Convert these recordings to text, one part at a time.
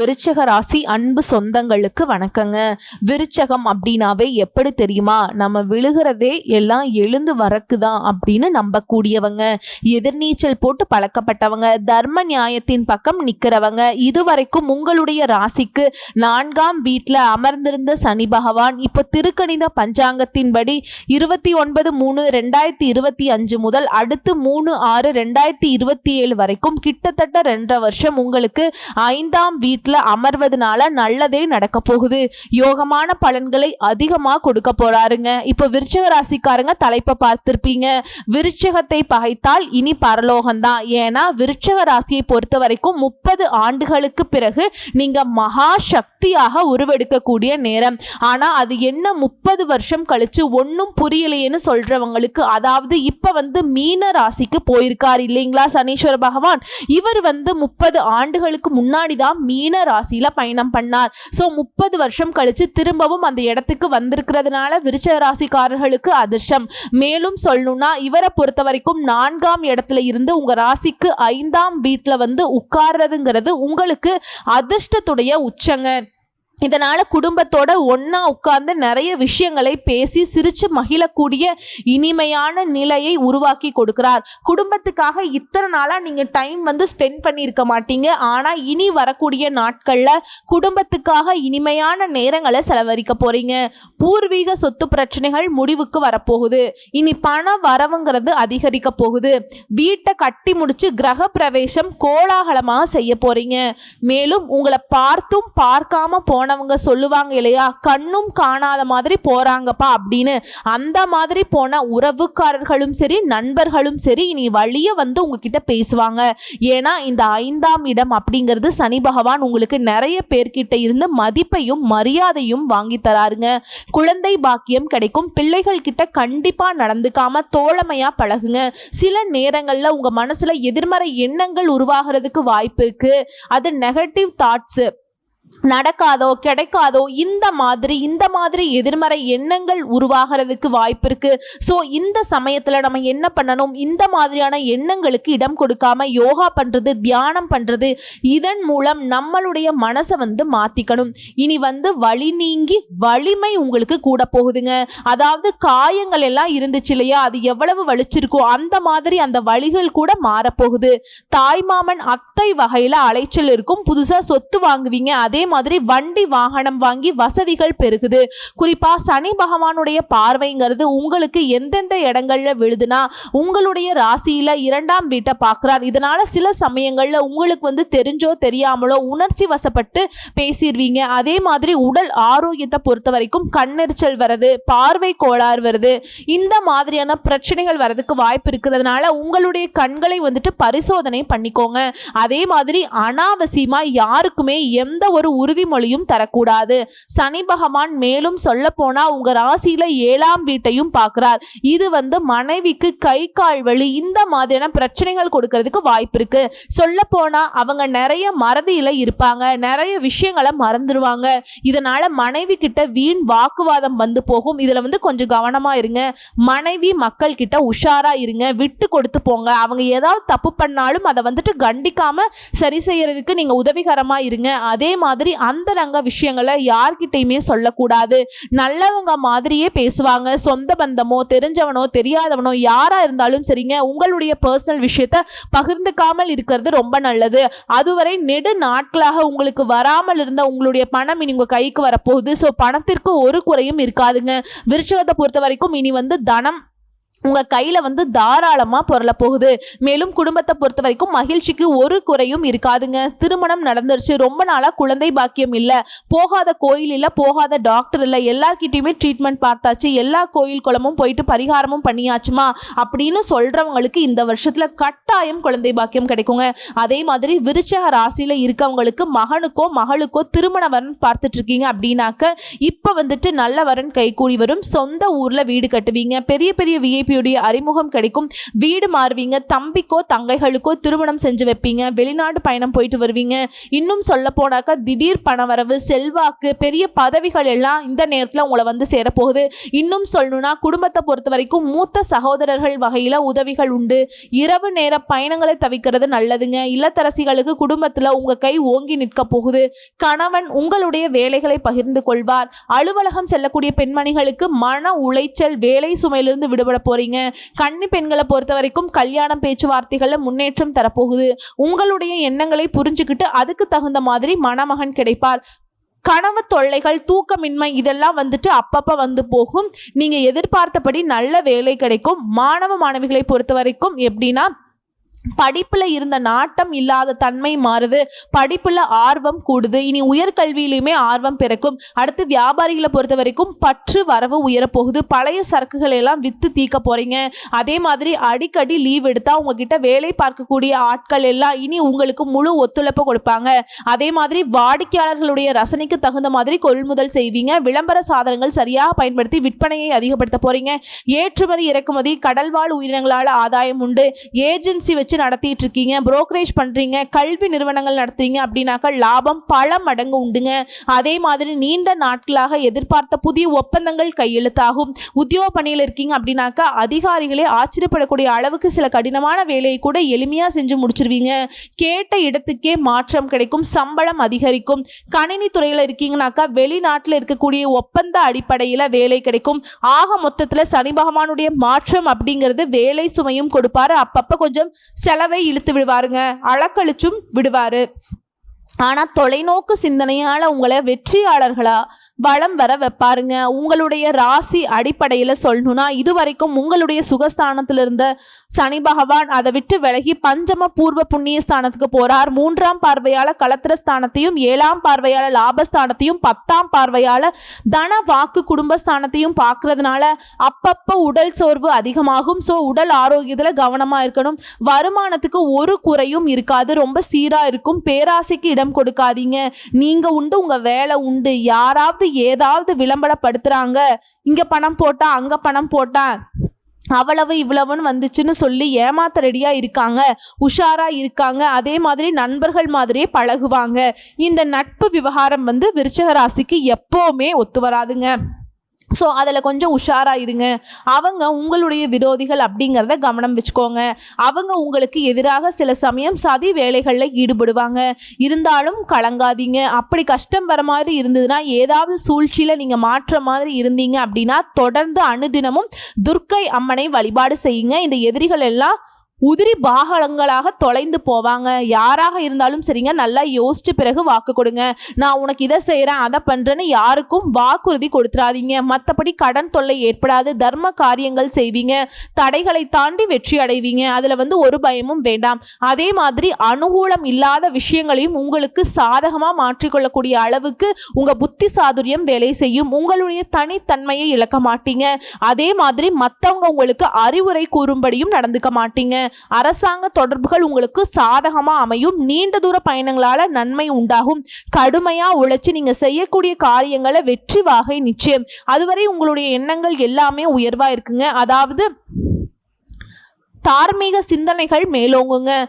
விருச்சக ராசி அன்பு சொந்தங்களுக்கு வணக்கங்க. விருச்சகம் அப்படின்னாவே எப்படி தெரியுமா? நம்ம விழுகிறதே எல்லாம் எழுந்து வரக்குதான் அப்படின்னு நம்பக்கூடியவங்க. எதிர்நீச்சல் போட்டு பழக்கப்பட்டவங்க. தர்ம நியாயத்தின் பக்கம் நிற்கிறவங்க இதுவரைக்கும் உங்களுடைய ராசிக்கு நான்காம் வீட்டில் அமர்ந்திருந்த சனி பகவான் இப்போ திருக்கணித பஞ்சாங்கத்தின்படி இருபத்தி ஒன்பது மூணு ரெண்டாயிரத்தி இருபத்தி அஞ்சு முதல் அடுத்து மூணு ஆறு ரெண்டாயிரத்தி இருபத்தி ஏழு வரைக்கும் கிட்டத்தட்ட ரெண்டரை வருஷம் உங்களுக்கு ஐந்தாம் வீட்டில் அமர்வதனால நல்லதே நடக்க போகுது. யோகமான பலன்களை அதிகமாக கொடுக்க போறாருங்க. இப்போ விருச்சக ராசிக்காரங்க தலைப்பை பார்த்துருப்பீங்க. விருச்சகத்தை பகைத்தால் இனி பரலோகம்தான். ஏன்னா விருச்சக ராசியை பொறுத்த வரைக்கும் முப்பது ஆண்டுகளுக்கு பிறகு நீங்க மகா சக்தியாக உருவெடுக்கக்கூடிய நேரம். ஆனா அது என்ன முப்பது வருஷம் கழிச்சு ஒன்றும் புரியலையேன்னு சொல்றவங்களுக்கு அதாவது இப்ப வந்து மீன ராசிக்கு போயிருக்கார் இல்லைங்களா சனீஸ்வர பகவான்? இவர் வந்து முப்பது ஆண்டுகளுக்கு முன்னாடி தான் மீன ராசியில பயணம் பண்ணார். ஸோ முப்பது வருஷம் கழிச்சு திரும்பவும் அந்த இடத்துக்கு வந்திருக்கிறதுனால விருச்ச ராசிக்காரர்களுக்கு அதிர்ஷ்டம். மேலும் சொல்லணும்னா இவரை பொறுத்த வரைக்கும் நான்காம் இடத்துல இருந்து உங்க ராசிக்கு ஐந்தாம் வீட்டுல வந்து உட்கார்றதுங்கிறது உங்களுக்கு அதிர்ஷ்டத்துடைய உச்சங்க. இதனால் குடும்பத்தோட ஒன்றா உட்கார்ந்து நிறைய விஷயங்களை பேசி சிரித்து மகிழக்கூடிய இனிமையான நிலையை உருவாக்கி கொடுக்கிறார். குடும்பத்துக்காக இத்தனை நாளாக நீங்கள் டைம் வந்து ஸ்பெண்ட் பண்ணியிருக்க மாட்டீங்க. ஆனால் இனி வரக்கூடிய நாட்களில் குடும்பத்துக்காக இனிமையான நேரங்களை செலவழிக்க போகிறீங்க பூர்வீக சொத்து பிரச்சனைகள் முடிவுக்கு வரப்போகுது. இனி பண வரவுங்கிறது அதிகரிக்க போகுது. வீட்டை கட்டி முடித்து கிரக பிரவேசம் கோலாகலமாக செய்ய போகிறீங்க மேலும் உங்களை பார்த்தும் பார்க்காம போன போனவங்க சொல்லுவாங்க இல்லையா? கண்ணும் காணாத மாதிரி போறாங்கப்பா அப்படின்னு. அந்த மாதிரி போன உறவுக்காரர்களும் சரி நண்பர்களும் சரி இனி வழிய வந்து உங்ககிட்ட பேசுவாங்க. ஏன்னா இந்த ஐந்தாம் இடம் அப்படிங்கிறது சனி பகவான் உங்களுக்கு நிறைய பேர்கிட்ட இருந்து மதிப்பையும் மரியாதையும் வாங்கி தராருங்க. குழந்தை பாக்கியம் கிடைக்கும். பிள்ளைகள் கிட்ட கண்டிப்பா நடந்துக்காம தோழமையா பழகுங்க. சில நேரங்கள்ல உங்க மனசுல எதிர்மறை எண்ணங்கள் உருவாகிறதுக்கு வாய்ப்பு இருக்கு. அது நெகட்டிவ் தாட்ஸ் நடக்காதோ கிடைக்காதோ இந்த மாதிரி இந்த மாதிரி எதிர்மறை எண்ணங்கள் உருவாகிறதுக்கு வாய்ப்பு இருக்கு. ஸோ இந்த சமயத்தில் நம்ம என்ன பண்ணணும்? இந்த மாதிரியான எண்ணங்களுக்கு இடம் கொடுக்காம யோகா பண்ணுறது தியானம் பண்ணுறது இதன் மூலம் நம்மளுடைய மனசை வந்து மாற்றிக்கணும் இனி வந்து வழி நீங்கி வலிமை உங்களுக்கு கூட போகுதுங்க. அதாவது காயங்கள் எல்லாம் இருந்துச்சு இல்லையா? அது எவ்வளவு வலிச்சிருக்கோ அந்த மாதிரி அந்த வழிகள் கூட மாறப்போகுது. தாய்மாமன் அத்தை வகையில் அலைச்சல் இருக்கும். புதுசாக சொத்து வாங்குவீங்க அதே மாதிரி வண்டி வாகனம் வாங்கி வசதிகள் பெருகுது. குறிப்பா சனி பகவானுடைய பார்வைங்கிறது உங்களுக்கு எந்தெந்த இடங்கள்ல விழுதுன்னா உங்களுடைய ராசியில இரண்டாம் வீட்டை பார்க்கிறார். இதனால சில சமயங்கள்ல உங்களுக்கு வந்து தெரிஞ்சோ தெரியாமலோ உணர்ச்சி வசப்பட்டு பேசிடுவீங்க அதே மாதிரி உடல் ஆரோக்கியத்தை பொறுத்த வரைக்கும் கண்ணெரிச்சல் வருது பார்வை கோளாறு வருது. இந்த மாதிரியான பிரச்சனைகள் வரதுக்கு வாய்ப்பு இருக்கிறதுனால உங்களுடைய கண்களை வந்துட்டு பரிசோதனை பண்ணிக்கோங்க. அதே மாதிரி அனாவசியமா யாருக்குமே எந்த ஒரு உறுதிமொழியும் தரக்கூடாது. சனி பகவான் மேலும் சொல்ல போனா உங்க ராசியில ஏழாம் வீட்டையும் பார்க்கிறார். இது வந்து மனைவிக்கு கை கால் வலி இந்த மாதிரியான பிரச்சனைகள் கொடுக்கறதுக்கு வாய்ப்பு இருக்கு. சொல்ல போனா அவங்க நிறைய மறதியில இருப்பாங்க. நிறைய விஷயங்களை மறந்துடுவாங்க இதனால மனைவி கிட்ட வீண் வாக்குவாதம் வந்து போகும். இதுல வந்து கொஞ்சம் கவனமா இருங்க. மனைவி மக்கள் கிட்ட உஷாரா இருங்க. விட்டு கொடுத்து போங்க. அவங்க ஏதாவது தப்பு பண்ணாலும் அதை வந்துட்டு கண்டிக்காம சரி செய்யறதுக்கு நீங்க உதவிகரமா இருங்க. அதே மாதிரி மாதிரி அந்தரங்க விஷயங்களை யார்கிட்டையுமே சொல்லக்கூடாது. நல்லவங்க மாதிரியே பேசுவாங்க. சொந்த பந்தமோ தெரிஞ்சவனோ தெரியாதவனோ யாரா இருந்தாலும் சரிங்க உங்களுடைய பர்சனல் விஷயத்த பகிர்ந்துக்காமல் இருக்கிறது ரொம்ப நல்லது. அதுவரை நெடு நாட்களாக உங்களுக்கு வராமல் இருந்த உங்களுடைய பணம் இனி உங்க கைக்கு வரப்போகுது. ஸோ பணத்திற்கு ஒரு குறையும் இருக்காதுங்க. விருச்சகத்தை பொறுத்த வரைக்கும் இனி வந்து தனம் உங்கள் கையில் வந்து தாராளமாக பொருள போகுது. மேலும் குடும்பத்தை பொறுத்த வரைக்கும் மகிழ்ச்சிக்கு ஒரு குறையும் இருக்காதுங்க. திருமணம் நடந்துருச்சு. ரொம்ப நாளாக குழந்தை பாக்கியம் இல்லை. போகாத கோயில் இல்லை போகாத டாக்டர் இல்லை. எல்லார்கிட்டயுமே ட்ரீட்மெண்ட் பார்த்தாச்சு. எல்லா கோயில் குளமும் போயிட்டு பரிகாரமும் பண்ணியாச்சுமா? அப்படின்னு சொல்கிறவங்களுக்கு இந்த வருஷத்தில் கட்டாயம் குழந்தை பாக்கியம் கிடைக்குங்க. அதே மாதிரி விருச்சக ராசியில் இருக்கவங்களுக்கு மகனுக்கோ மகளுக்கோ திருமண வரன் பார்த்துட்ருக்கீங்க அப்படின்னாக்க இப்போ வந்துட்டு நல்ல வரன் கைகூடி வரும். சொந்த ஊரில் வீடு கட்டுவீங்க. பெரிய பெரிய விஐபி மனைவியுடைய அறிமுகம் கிடைக்கும். வீடு மாறுவீங்க. தம்பிக்கோ தங்கைகளுக்கோ திருமணம் செஞ்சு வைப்பீங்க. வெளிநாடு பயணம் போயிட்டு வருவீங்க. இன்னும் சொல்ல போனாக்கா திடீர் பணவரவு செல்வாக்கு பெரிய பதவிகள் எல்லாம் இந்த நேரத்தில் உங்களை வந்து சேரப்போகுது. இன்னும் சொல்லணும்னா குடும்பத்தை பொறுத்த வரைக்கும் மூத்த சகோதரர்கள் வகையில் உதவிகள் உண்டு. இரவு நேர பயணங்களை தவிர்க்கிறது நல்லதுங்க. இல்லத்தரசிகளுக்கு குடும்பத்தில் உங்கள் கை ஓங்கி நிற்க போகுது. கணவன் உங்களுடைய வேலைகளை பகிர்ந்து கொள்வார். அலுவலகம் செல்லக்கூடிய பெண்மணிகளுக்கு மன உளைச்சல் வேலை சுமையிலிருந்து விடுபட போறீங்க. கன்னி பெண்களை பொறுத்த வரைக்கும் கல்யாணம் பேச்சுவார்த்தைகளில் முன்னேற்றம் தரப்போகுது. உங்களுடைய எண்ணங்களை புரிஞ்சுக்கிட்டு அதுக்கு தகுந்த மாதிரி மணமகன் கிடைப்பார். கனவு தொல்லைகள் தூக்கமின்மை இதெல்லாம் வந்துட்டு அப்பப்போ வந்து போகும். நீங்கள் எதிர்பார்த்தபடி நல்ல வேலை கிடைக்கும். மாணவ மாணவிகளை பொறுத்த வரைக்கும் எப்படின்னா படிப்புல இருந்த நாட்டம் இல்லாத தன்மை மாறுது. படிப்புல ஆர்வம் கூடுது. இனி உயர்கல்வியிலுமே ஆர்வம் பிறக்கும். அடுத்து வியாபாரிகளை பொறுத்த வரைக்கும் பற்று வரவு உயரப்போகுது. பழைய சரக்குகளை எல்லாம் வித்து தீக்க போறீங்க. அதே மாதிரி அடிக்கடி லீவ் எடுத்தா உங்ககிட்ட வேலை பார்க்கக்கூடிய ஆட்கள் எல்லாம் இனி உங்களுக்கு முழு ஒத்துழைப்பு கொடுப்பாங்க. அதே மாதிரி வாடிக்கையாளர்களுடைய ரசனைக்கு தகுந்த மாதிரி கொள்முதல் செய்வீங்க. விளம்பர சாதனங்கள் சரியாக பயன்படுத்தி விற்பனையை அதிகப்படுத்த போறீங்க. ஏற்றுமதி இறக்குமதி கடல்வாழ் உயிரினங்களால் ஆதாயம் உண்டு. ஏஜென்சி வச்சு நடத்திட்டு இருக்கீங்க புரோக்கரேஜ் பண்றீங்க கல்வி நிறுவனங்கள் நடத்துறீங்க அப்படின்னாக்கா லாபம் பல மடங்கு உண்டுங்க. அதே மாதிரி நீண்ட நாட்களாக எதிர்பார்த்த புதிய ஒப்பந்தங்கள் கையெழுத்தாகும். உத்தியோக பணியில் இருக்கீங்க அப்படின்னாக்கா அதிகாரிகளே ஆச்சரியப்படக்கூடிய அளவுக்கு சில கடினமான வேலையை கூட எளிமையாக செஞ்சு முடிச்சிருவீங்க. கேட்ட இடத்துக்கே மாற்றம் கிடைக்கும் சம்பளம் அதிகரிக்கும். கணினி துறையில் இருக்கீங்கனாக்கா வெளிநாட்டில் இருக்கக்கூடிய ஒப்பந்த அடிப்படையில் வேலை கிடைக்கும். ஆக மொத்தத்தில் சனி பகவானுடைய மாற்றம் அப்படிங்கிறது வேலை சுமையும் கொடுப்பாரு. அப்பப்போ கொஞ்சம் செலவை இழுத்து விடுவாருங்க. அளக்கழிச்சும் விடுவாரு. ஆனால் தொலைநோக்கு சிந்தனையால் உங்களை வெற்றியாளர்களா வளம் வர வைப்பாருங்க. உங்களுடைய ராசி அடிப்படையில் சொல்லணும்னா இதுவரைக்கும் உங்களுடைய சுகஸ்தானத்தில் இருந்த சனி பகவான் அதை விட்டு விலகி பஞ்சம பூர்வ புண்ணிய ஸ்தானத்துக்கு போறார். மூன்றாம் பார்வையால களத்திர ஸ்தானத்தையும் ஏழாம் பார்வையால லாபஸ்தானத்தையும் பத்தாம் பார்வையால தன வாக்கு குடும்பஸ்தானத்தையும் பார்க்கறதுனால அப்பப்போ உடல் சோர்வு அதிகமாகும். ஸோ உடல் ஆரோக்கியத்தில் கவனமாக இருக்கணும். வருமானத்துக்கு ஒரு குறையும் இருக்காது. ரொம்ப சீராக இருக்கும். பேராசைக்கு இடம் கொடுக்காதீங்க. நீங்க உண்டு உங்க வேலை உண்டு. யாராவது ஏதாவது விளம்பரப்படுத்துறாங்க. இங்க பணம் போட்டா அங்க பணம் போட்டா. அவ்வளவு இவ்வளவுன்னு வந்துச்சுன்னு சொல்லி ஏமாத்த ரெடியாக இருக்காங்க. உஷாராக இருக்காங்க. அதே மாதிரி நண்பர்கள் மாதிரியே பழகுவாங்க. இந்த நட்பு விவகாரம் வந்து விருச்சக ராசிக்கு எப்போவுமே ஒத்து வராதுங்க. ஸோ அதில் கொஞ்சம் உஷாராக இருங்க. அவங்க உங்களுடைய விரோதிகள் அப்படிங்கிறத கவனம் வச்சுக்கோங்க. அவங்க உங்களுக்கு எதிராக சில சமயம் சதி வேலைகளில் ஈடுபடுவாங்க. இருந்தாலும் கலங்காதீங்க. அப்படி கஷ்டம் வர மாதிரி இருந்ததுன்னா ஏதாவது சூழ்ச்சியில் நீங்கள் மாற்ற மாதிரி இருந்தீங்க அப்படின்னா தொடர்ந்து அனுதினமும் துர்க்கை அம்மனை வழிபாடு செய்யுங்க. இந்த எதிரிகள் எல்லாம் உதிரி பாகங்களாக தொலைந்து போவாங்க. யாராக இருந்தாலும் சரிங்க நல்லா யோசிச்சு பிறகு வாக்கு கொடுங்க. நான் உனக்கு இதை செய்கிறேன் அதை பண்ணுறேன்னு யாருக்கும் வாக்குறுதி கொடுத்துறாதீங்க. மற்றபடி கடன் தொல்லை ஏற்படாது தர்ம காரியங்கள் செய்வீங்க. தடைகளை தாண்டி வெற்றி அடைவீங்க. அதில் வந்து ஒரு பயமும் வேண்டாம். அதே மாதிரி அனுகூலம் இல்லாத விஷயங்களையும் உங்களுக்கு சாதகமாக மாற்றிக்கொள்ளக்கூடிய அளவுக்கு உங்கள் புத்தி சாதுரியம் வேலை செய்யும். உங்களுடைய தனித்தன்மையை இழக்க மாட்டீங்க. அதே மாதிரி மற்றவங்க உங்களுக்கு அறிவுரை கூறும்படியும் நடந்துக்க மாட்டீங்க. அரசாங்க தொடர்புகள் உங்களுக்கு சாதகமா அமையும். நீண்ட தூர பயணங்களால நன்மை உண்டாகும். கடுமையா உழைச்சி நீங்க செய்யக்கூடிய காரியங்களை வெற்றி வாகை நிச்சயம். அதுவரை உங்களுடைய எண்ணங்கள் எல்லாமே உயர்வா இருக்குங்க. அதாவது தார்மீக சிந்தனைகள் மேலோங்குங்க.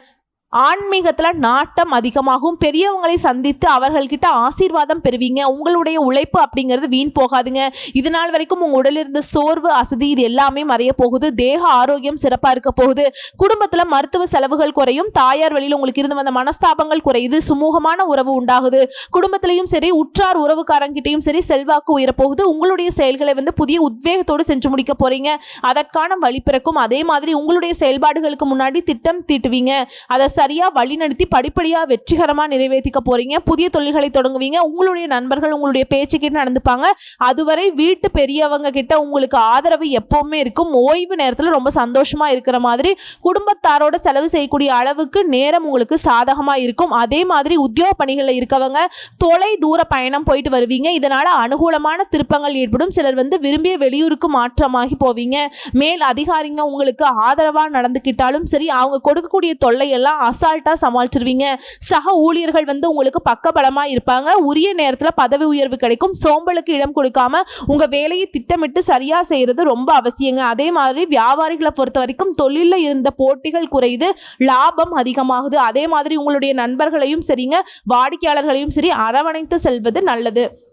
ஆன்மீகத்தில் நாட்டம் அதிகமாகும். பெரியவங்களை சந்தித்து அவர்கள்கிட்ட ஆசீர்வாதம் பெறுவீங்க. உங்களுடைய உழைப்பு அப்படிங்கிறது வீண் போகாதுங்க. இது நாள் வரைக்கும் உங்கள் உடலில் இருந்த சோர்வு அசதி இது எல்லாமே மறைய போகுது. தேக ஆரோக்கியம் சிறப்பாக இருக்க போகுது. குடும்பத்தில் மருத்துவ செலவுகள் குறையும். தாயார் வழியில் உங்களுக்கு இருந்து வந்த மனஸ்தாபங்கள் குறையுது. சுமூகமான உறவு உண்டாகுது. குடும்பத்திலையும் சரி உற்றார் உறவுக்காரங்கிட்டையும் சரி செல்வாக்கு உயரப்போகுது உங்களுடைய செயல்களை வந்து புதிய உத்வேகத்தோடு செஞ்சு முடிக்க போறீங்க. அதற்கான வழிபிறக்கும் அதே மாதிரி உங்களுடைய செயல்பாடுகளுக்கு முன்னாடி திட்டம் தீட்டுவீங்க. அதை சரியா வழிநடத்தி படிப்படியாக வெற்றிகரமாக நிறைவேற்றிக்க போறீங்க. புதிய தொழில்களை தொடங்குவீங்க. உங்களுடைய நண்பர்கள் உங்களுடைய பேச்சுக்கிட்ட நடந்துப்பாங்க. அதுவரை வீட்டு பெரியவங்க கிட்ட உங்களுக்கு ஆதரவு எப்பவுமே இருக்கும். ஓய்வு நேரத்தில் ரொம்ப சந்தோஷமா இருக்கிற மாதிரி குடும்பத்தாரோட செலவு செய்யக்கூடிய அளவுக்கு நேரம் உங்களுக்கு சாதகமா இருக்கும். அதே மாதிரி உத்தியோக பணிகளில் இருக்கவங்க தொலை தூர பயணம் போயிட்டு வருவீங்க. இதனால அனுகூலமான திருப்பங்கள் ஏற்படும். சிலர் வந்து விரும்பிய வெளியூருக்கு மாற்றமாகி போவீங்க. மேல் அதிகாரிங்க உங்களுக்கு ஆதரவாக நடந்துக்கிட்டாலும் சரி அவங்க கொடுக்கக்கூடிய தொல்லை எல்லாம் அசால்ட்டாக சமாளிச்சிருவீங்க. சக ஊழியர்கள் வந்து உங்களுக்கு பக்கபலமாக இருப்பாங்க. உரிய நேரத்தில் பதவி உயர்வு கிடைக்கும். சோம்பலுக்கு இடம் கொடுக்காம உங்க வேலையை திட்டமிட்டு சரியா செய்யறது ரொம்ப அவசியங்க. அதே மாதிரி வியாபாரிகளை பொறுத்த வரைக்கும் தொழிலில் இருந்த போட்டிகள் குறையுது. லாபம் அதிகமாகுது. அதே மாதிரி உங்களுடைய நண்பர்களையும் சரிங்க. வாடிக்கையாளர்களையும் சரி அரவணைத்து செல்வது நல்லது.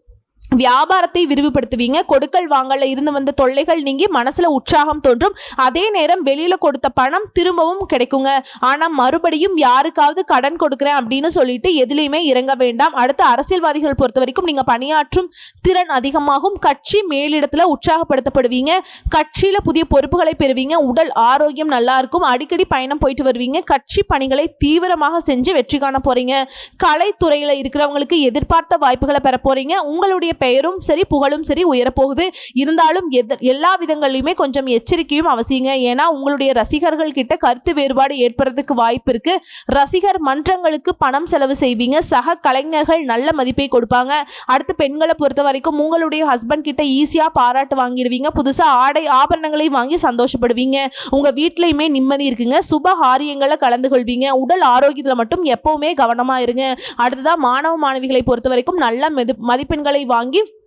வியாபாரத்தை விரிவுபடுத்துவீங்க. கொடுக்கல் வாங்கல இருந்து வந்த தொல்லைகள் நீங்கி மனசுல உற்சாகம் தோன்றும். அதே நேரம் வெளியில கொடுத்த பணம் திரும்பவும் கிடைக்குங்க. ஆனா மறுபடியும் யாருக்காவது கடன் கொடுக்குறேன் அப்படின்னு சொல்லிட்டு எதுலையுமே இறங்க வேண்டாம். அடுத்து அரசியல்வாதிகள் பொறுத்த வரைக்கும் நீங்க பணியாற்றும் திறன் அதிகமாகும். கட்சி மேலிடத்துல உற்சாகப்படுத்தப்படுவீங்க. கட்சியில புதிய பொறுப்புகளை பெறுவீங்க. உடல் ஆரோக்கியம் நல்லா இருக்கும். அடிக்கடி பயணம் போயிட்டு வருவீங்க. கட்சி பணிகளை தீவிரமாக செஞ்சு வெற்றி காண போறீங்க. கலைத்துறையில இருக்கிறவங்களுக்கு எதிர்பார்த்த வாய்ப்புகளை பெற போறீங்க. உங்களுடைய பெயரும் சரி புகழும் சரி உயரப்போகுது. இருந்தாலும் எல்லா விதங்கள்லையுமே கொஞ்சம் எச்சரிக்கையும் அவசியங்க. ஏன்னா உங்களுடைய ரசிகர்கள் கிட்ட கருத்து வேறுபாடு ஏற்படுறதுக்கு வாய்ப்பு இருக்கு. ரசிகர் மன்றங்களுக்கு பணம் செலவு செய்வீங்க. சக கலைஞர்கள் நல்ல மதிப்பை கொடுப்பாங்க. அடுத்து பெண்களை பொறுத்த வரைக்கும் உங்களுடைய ஹஸ்பண்ட் கிட்ட ஈஸியாக பாராட்டு வாங்கிடுவீங்க. புதுசாக ஆடை ஆபரணங்களை வாங்கி சந்தோஷப்படுவீங்க. உங்கள் வீட்லையுமே நிம்மதி இருக்குங்க. சுப காரியங்களில் கலந்து கொள்வீங்க. உடல் ஆரோக்கியத்தில் மட்டும் எப்பவுமே கவனமாக இருங்க. அடுத்ததாக மாணவ மாணவிகளை பொறுத்த வரைக்கும் நல்ல மெது மதிப்பெண்களை வாங்கி Give.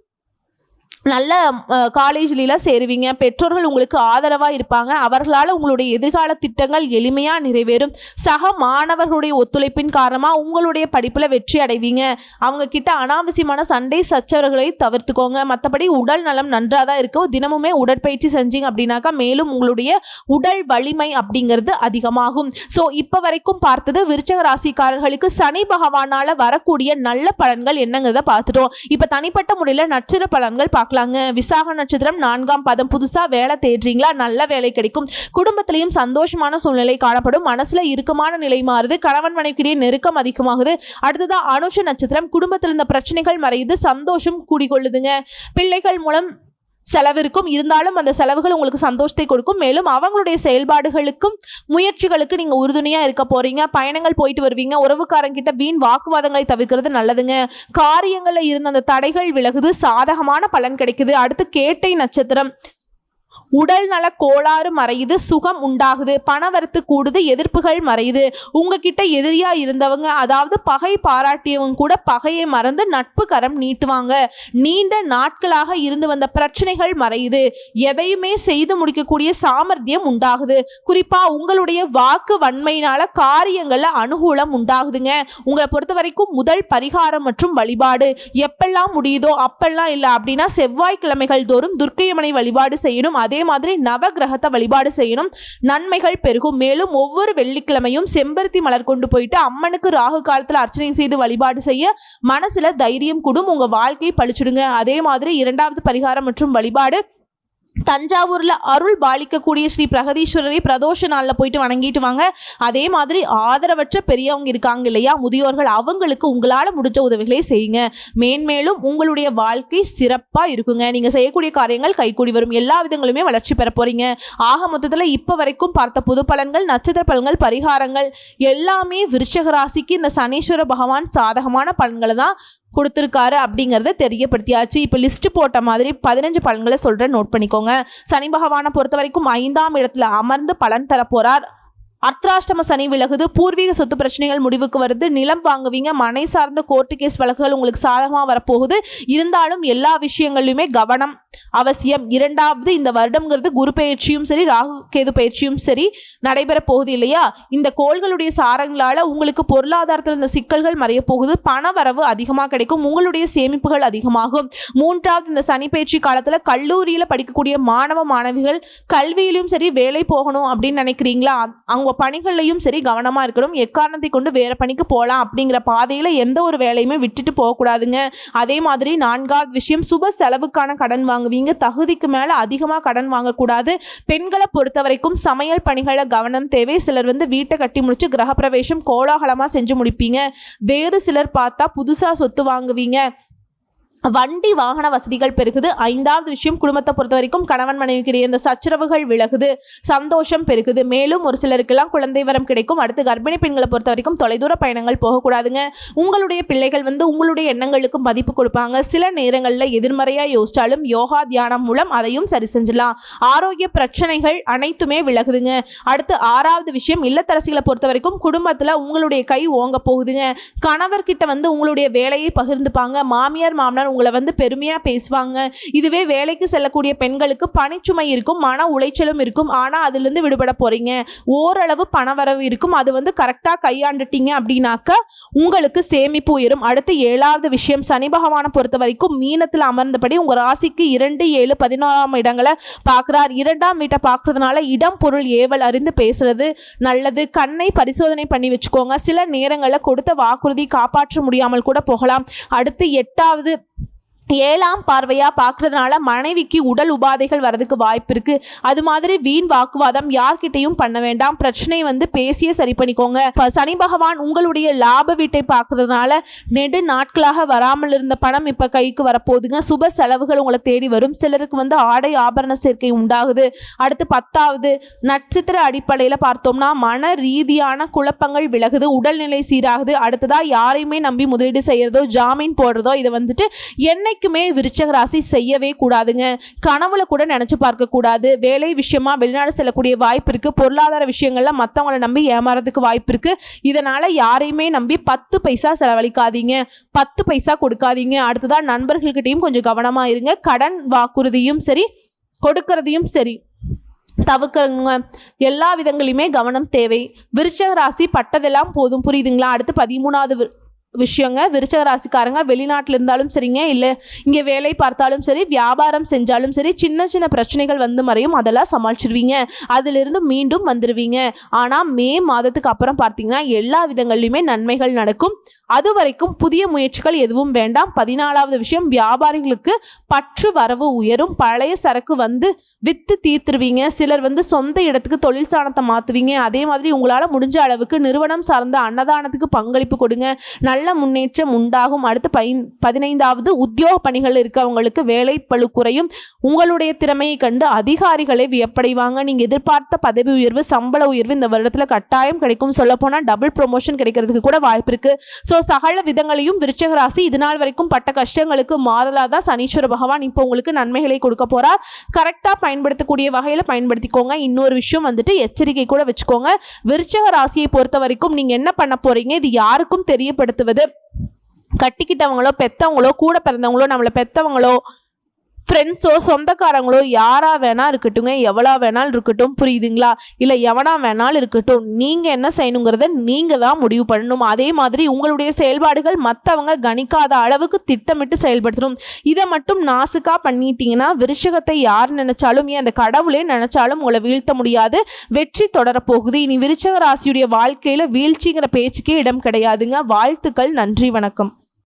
நல்ல காலேஜ்லாம் சேருவீங்க. பெற்றோர்கள் உங்களுக்கு ஆதரவாக இருப்பாங்க. அவர்களால் உங்களுடைய எதிர்கால திட்டங்கள் எளிமையாக நிறைவேறும். சக மாணவர்களுடைய ஒத்துழைப்பின் காரணமாக உங்களுடைய படிப்பில் வெற்றி அடைவீங்க. அவங்க கிட்ட அனாவசியமான சண்டை சச்சரவுகளை தவிர்த்துக்கோங்க. மற்றபடி உடல் நலம் நன்றாக தான் இருக்கும். தினமுமே உடற்பயிற்சி செஞ்சீங்க அப்படின்னாக்கா மேலும் உங்களுடைய உடல் வலிமை அப்படிங்கிறது அதிகமாகும். ஸோ இப்போ வரைக்கும் பார்த்தது விருச்சக ராசிக்காரர்களுக்கு சனி பகவானால் வரக்கூடிய நல்ல பலன்கள் என்னங்கிறத பார்த்துட்டோம். இப்போ தனிப்பட்ட முறையில் நட்சத்திர பலன்கள் பார்க்கலாங்க. விசாக நட்சத்திரம் நான்காம் பதம். புதுசாக வேலை தேடுறீங்களா? நல்ல வேலை கிடைக்கும். குடும்பத்திலையும் சந்தோஷமான சூழ்நிலை காணப்படும். மனசில் இறுக்கமான நிலை மாறுது. கணவன் மனைவிக்கிடையே நெருக்கம் அதிகமாகுது. அடுத்ததாக அனுஷ நட்சத்திரம். குடும்பத்தில் இருந்த பிரச்சனைகள் மறையுது. சந்தோஷம் கூடிக்கொள்ளுதுங்க. பிள்ளைகள் மூலம் செலவு இருக்கும் இருந்தாலும் அந்த செலவுகள் உங்களுக்கு சந்தோஷத்தை கொடுக்கும். மேலும் அவங்களுடைய செயல்பாடுகளுக்கும் முயற்சிகளுக்கு நீங்கள் உறுதுணையாக இருக்க போகிறீங்க பயணங்கள் போயிட்டு வருவீங்க. உறவுக்காரங்கிட்ட வீண் வாக்குவாதங்களை தவிர்க்கிறது நல்லதுங்க. காரியங்களில் இருந்த அந்த தடைகள் விலகுது. சாதகமான பலன் கிடைக்குது. அடுத்து கேட்டை நட்சத்திரம். உடல் நல கோளாறு மறையுது சுகம் உண்டாகுது பணவரத்து கூடுது எதிர்ப்புகள் மறையுது. உங்ககிட்ட எதிரியா இருந்தவங்க அதாவது பகை பாராட்டியவங்க கூட பகையை மறந்து நட்பு கரம் நீட்டுவாங்க. நீண்ட நாட்களாக இருந்து வந்த பிரச்சனைகள் மறையுது. எதையுமே செய்து முடிக்கக்கூடிய சாமர்த்தியம் உண்டாகுது. குறிப்பா உங்களுடைய வாக்கு வன்மையினால காரியங்கள்ல அனுகூலம் உண்டாகுதுங்க. உங்களை பொறுத்த வரைக்கும் முதல் பரிகாரம் மற்றும் வழிபாடு. எப்பெல்லாம் முடியுதோ அப்பெல்லாம் இல்லை அப்படின்னா செவ்வாய்க்கிழமைகள் தோறும் துர்க்கையம்மனை வழிபாடு செய்யணும். அதே அதே மாதிரி நவகிரகத்தை வழிபாடு செய்யணும். நன்மைகள் பெருகும். மேலும் ஒவ்வொரு வெள்ளிக்கிழமையும் செம்பருத்தி மலர் கொண்டு போயிட்டு அம்மனுக்கு ராகு காலத்தில் அர்ச்சனை செய்து வழிபாடு செய்ய மனசுல தைரியம் கூடும். உங்க வாழ்க்கையை பழிச்சிடுங்க. அதே மாதிரி இரண்டாவது பரிகாரம் மற்றும் வழிபாடு தஞ்சாவூரில் அருள் பாலிக்கக்கூடிய ஸ்ரீ பிரகதீஸ்வரரை பிரதோஷ நாளில் போயிட்டு வணங்கிட்டு வாங்க. அதே மாதிரி ஆதரவற்ற பெரியவங்க இருக்காங்க இல்லையா? முதியோர்கள் அவங்களுக்கு உங்களால் முடிஞ்ச உதவிகளை செய்யுங்க. மேன்மேலும் உங்களுடைய வாழ்க்கை சிறப்பாக இருக்குங்க. நீங்கள் செய்யக்கூடிய காரியங்கள் கைகூடி வரும். எல்லா விதங்களுமே வளர்ச்சி பெற போகிறீங்க ஆக மொத்தத்தில் இப்போ வரைக்கும் பார்த்த புது பலன்கள் நட்சத்திர பலன்கள் பரிகாரங்கள் எல்லாமே விருச்சக ராசிக்கு இந்த சனீஸ்வர பகவான் சாதகமான பலன்களை தான் கொடுத்துருக்காரு அப்படிங்கிறத தெரியப்படுத்தியாச்சு. இப்போ லிஸ்ட் போட்ட மாதிரி பதினஞ்சு பலன்களை சொல்கிறேன் நோட் பண்ணிக்கோங்க. சனி பகவானை பொறுத்த வரைக்கும் ஐந்தாம் இடத்துல அமர்ந்து பலன் தரப்போறார். அர்த்தராஷ்டம சனி விலகுது. பூர்வீக சொத்து பிரச்சனைகள் முடிவுக்கு வருது. நிலம் வாங்குவீங்க. மனை சார்ந்த கோர்ட்டு கேஸ் வழக்குகள் உங்களுக்கு சாதகமாக வரப்போகுது. இருந்தாலும் எல்லா விஷயங்கள்லையுமே கவனம் அவசியம். இரண்டாவது இந்த வருடம்ங்கிறது குரு பயிற்சியும் சரி ராகு கேது பயிற்சியும் சரி நடைபெற போகுது இல்லையா? இந்த கோள்களுடைய சாரங்களால் உங்களுக்கு பொருளாதாரத்தில் இந்த சிக்கல்கள் மறைய போகுது. பண வரவு அதிகமாக கிடைக்கும். உங்களுடைய சேமிப்புகள் அதிகமாகும். மூன்றாவது இந்த சனி பயிற்சி காலத்தில் கல்லூரியில் படிக்கக்கூடிய மாணவ மாணவிகள் கல்வியிலும் சரி வேலை போகணும் அப்படின்னு நினைக்கிறீங்களா? அவங்க பணிகள்லையும் சரி கவனமாக இருக்கணும். எக்காரணத்தை கொண்டு வேறு பணிக்கு போகலாம் அப்படிங்கிற பாதையில் எந்த ஒரு வேலையுமே விட்டுட்டு போகக்கூடாதுங்க அதே மாதிரி நான்காவது விஷயம் சுப செலவுக்கான கடன் வாங்குவீங்க. தகுதிக்கு மேலே அதிகமாக கடன் வாங்கக்கூடாது பெண்களை பொறுத்த வரைக்கும் சமையல் பணிகளில் கவனம் தேவை. சிலர் வந்து வீட்டை கட்டி முடிச்சு கிரகப்பிரவேசம் கோலாகலமாக செஞ்சு முடிப்பீங்க. வேறு சிலர் பார்த்தா புதுசாக சொத்து வாங்குவீங்க. வண்டி வாகன வசதிகள் பெருகுது. ஐந்தாவது விஷயம் குடும்பத்தை பொறுத்த வரைக்கும் கணவன் மனைவிக்கிடையே இந்த சச்சரவுகள் விலகுது. சந்தோஷம் பெருகுது. மேலும் ஒரு சிலருக்கெல்லாம் குழந்தை வரம் கிடைக்கும். அடுத்து கர்ப்பிணி பெண்களை பொறுத்த வரைக்கும் தொலைதூர பயணங்கள் போகக்கூடாதுங்க. உங்களுடைய பிள்ளைகள் வந்து உங்களுடைய எண்ணங்களுக்கு மதிப்பு கொடுப்பாங்க. சில நேரங்களில் எதிர்மறையாக யோசிச்சாலும் யோகா தியானம் மூலம் அதையும் சரி செஞ்சிடலாம். ஆரோக்கிய பிரச்சனைகள் அனைத்துமே விலகுதுங்க. அடுத்து ஆறாவது விஷயம் இல்லத்தரசிகளை பொறுத்த வரைக்கும் குடும்பத்தில் உங்களுடைய கை ஓங்க போகுதுங்க. கணவர்கிட்ட வந்து உங்களுடைய வேலையை பகிர்ந்துப்பாங்க. மாமியார் மாமனார் உங்களை வந்து பெருமையாக பேசுவாங்க. இதுவே வேலைக்கு செல்லக்கூடிய பெண்களுக்கு பணிச்சுமை இருக்கும் மன உளைச்சலும் இருக்கும். ஆனால் அதுலேருந்து விடுபட போகிறீங்க ஓரளவு பண வரவு இருக்கும். அது வந்து கரெக்டாக கையாண்டுட்டீங்க அப்படின்னாக்க உங்களுக்கு சேமிப்பு உயரும். அடுத்து ஏழாவது விஷயம் சனி பகவானை பொறுத்த வரைக்கும் மீனத்தில் அமர்ந்தபடி உங்கள் ராசிக்கு இரண்டு ஏழு பதினோராம் இடங்களை பார்க்குறார். இரண்டாம் வீட்டை பார்க்கறதுனால இடம் பொருள் ஏவல் அறிந்து பேசுறது நல்லது. கண்ணை பரிசோதனை பண்ணி வச்சுக்கோங்க. சில நேரங்களில் கொடுத்த வாக்குறுதி காப்பாற்ற முடியாமல் கூட போகலாம். அடுத்து எட்டாவது ஏழாம் பார்வையாக பார்க்குறதுனால மனைவிக்கு உடல் உபாதைகள் வரதுக்கு வாய்ப்பு இருக்கு. அது மாதிரி வீண் வாக்குவாதம் யார்கிட்டயும் பண்ண வேண்டாம். பிரச்சனையை வந்து பேசியே சரி பண்ணிக்கோங்க. சனி பகவான் உங்களுடைய லாப வீட்டை பார்க்கறதுனால நெடு நாட்களாக வராமல் இருந்த பணம் இப்ப கைக்கு வரப்போகுதுங்க. சுப செலவுகள் உங்களை தேடி வரும். சிலருக்கு வந்து ஆடை ஆபரண சேர்க்கை உண்டாகுது. அடுத்து பத்தாவது நட்சத்திர அடிப்படையில் பார்த்தோம்னா மன ரீதியான குழப்பங்கள் விலகுது. உடல்நிலை சீராகுது. அடுத்ததா யாரையுமே நம்பி முதலீடு செய்யறதோ ஜாமீன் போடுறதோ இதை வந்துட்டு என்ன என்னைக்குமே விருச்சக ராசி செய்யவே கூடாதுங்க. கனவுல கூட நினைச்சு பார்க்க கூடாது. வேலை விஷயமா வெளிநாடு செல்லக்கூடிய வாய்ப்பு இருக்கு. பொருளாதார விஷயங்கள்ல மற்றவங்கள நம்பி ஏமாறதுக்கு வாய்ப்பு இருக்கு. இதனால யாரையுமே நம்பி பத்து பைசா செலவழிக்காதீங்க. பத்து பைசா கொடுக்காதீங்க. அடுத்ததான் நண்பர்கள்கிட்டையும் கொஞ்சம் கவனமா இருங்க. கடன் வாக்குறுதியும் சரி கொடுக்கறதையும் சரி தவிர்க்கிறவங்க எல்லா விதங்களையுமே கவனம் தேவை. விருச்சக ராசி பட்டதெல்லாம் போதும். புரியுதுங்களா? அடுத்து பதிமூணாவது விஷயங்க. விருச்சக ராசிக்காரங்க வெளிநாட்டில் இருந்தாலும் சரிங்க இல்லை இங்கே வேலை பார்த்தாலும் சரி வியாபாரம் செஞ்சாலும் சரி சின்ன சின்ன பிரச்சனைகள் வந்து மறையும் அதெல்லாம் சமாளிச்சிருவீங்க. அதிலிருந்து மீண்டும் வந்துடுவீங்க ஆனால் மே மாதத்துக்கு அப்புறம் பார்த்தீங்கன்னா எல்லா விதங்கள்லையுமே நன்மைகள் நடக்கும். அது வரைக்கும் புதிய முயற்சிகள் எதுவும் வேண்டாம். பதினாலாவது விஷயம் வியாபாரிகளுக்கு பற்று வரவு உயரும். பழைய சரக்கு வந்து வித்து தீர்த்துருவீங்க. சிலர் வந்து சொந்த இடத்துக்கு தொழில் சாணத்தை மாற்றுவீங்க அதே மாதிரி உங்களால் முடிஞ்ச அளவுக்கு நிறுவனம் சார்ந்த அன்னதானத்துக்கு பங்களிப்பு கொடுங்க. நல்ல முன்னேற்றம் உண்டாகும். அடுத்து பை பதினைந்தாவது உத்தியோக பணிகள் இருக்கவங்களுக்கு வேலை பளு குறையும். உங்களுடைய திறமையை கண்டு அதிகாரிகளை வியப்படைவாங்க. நீங்கள் எதிர்பார்த்த பதவி உயர்வு சம்பள உயர்வு இந்த வருடத்தில் கட்டாயம் கிடைக்கும். சொல்லப்போனால் டபுள் ப்ரொமோஷன் கிடைக்கிறதுக்கு கூட வாய்ப்பு இருக்கு. ஸோ சகல விதங்களையும் விருச்சக ராசி இது நாள் வரைக்கும் பட்ட கஷ்டங்களுக்கு மாறலாக தான் சனீஸ்வர பகவான் இப்போ உங்களுக்கு நன்மைகளை கொடுக்க போறார். கரெக்டாக பயன்படுத்தக்கூடிய வகையில் பயன்படுத்திக்கோங்க. இன்னொரு விஷயம் வந்துட்டு எச்சரிக்கை கூட வச்சுக்கோங்க. விருச்சக ராசியை பொறுத்த வரைக்கும் நீங்கள் என்ன பண்ண போறீங்க? இது யாருக்கும் தெரியப்படுத்துவது கட்டிக்கிட்டவங்களோ பெற்றவங்களோ கூட பிறந்தவங்களோ நம்மளை பெற்றவங்களோ ஃப்ரெண்ட்ஸோ சொந்தக்காரங்களோ யாராக வேணா இருக்கட்டுங்க எவ்வளோ வேணாலும் இருக்கட்டும் புரியுதுங்களா? இல்லை எவனா வேணாலும் இருக்கட்டும் நீங்கள் என்ன செய்யணுங்கிறத நீங்கள் தான் முடிவு பண்ணணும். அதே மாதிரி உங்களுடைய செயல்பாடுகள் மற்றவங்க கணிக்காத அளவுக்கு திட்டமிட்டு செயல்படுத்தணும். இதை மட்டும் நாசுக்காக பண்ணிட்டீங்கன்னா விருஷகத்தை யார் நினைச்சாலும் ஏன் அந்த கடவுளே நினைச்சாலும் உங்களை வீழ்த்த முடியாது. வெற்றி தொடரப்போகுது. இனி விருச்சக ராசியுடைய வாழ்க்கையில் வீழ்ச்சிங்கிற பேச்சுக்கே இடம் கிடையாதுங்க. வாழ்த்துக்கள் நன்றி வணக்கம்.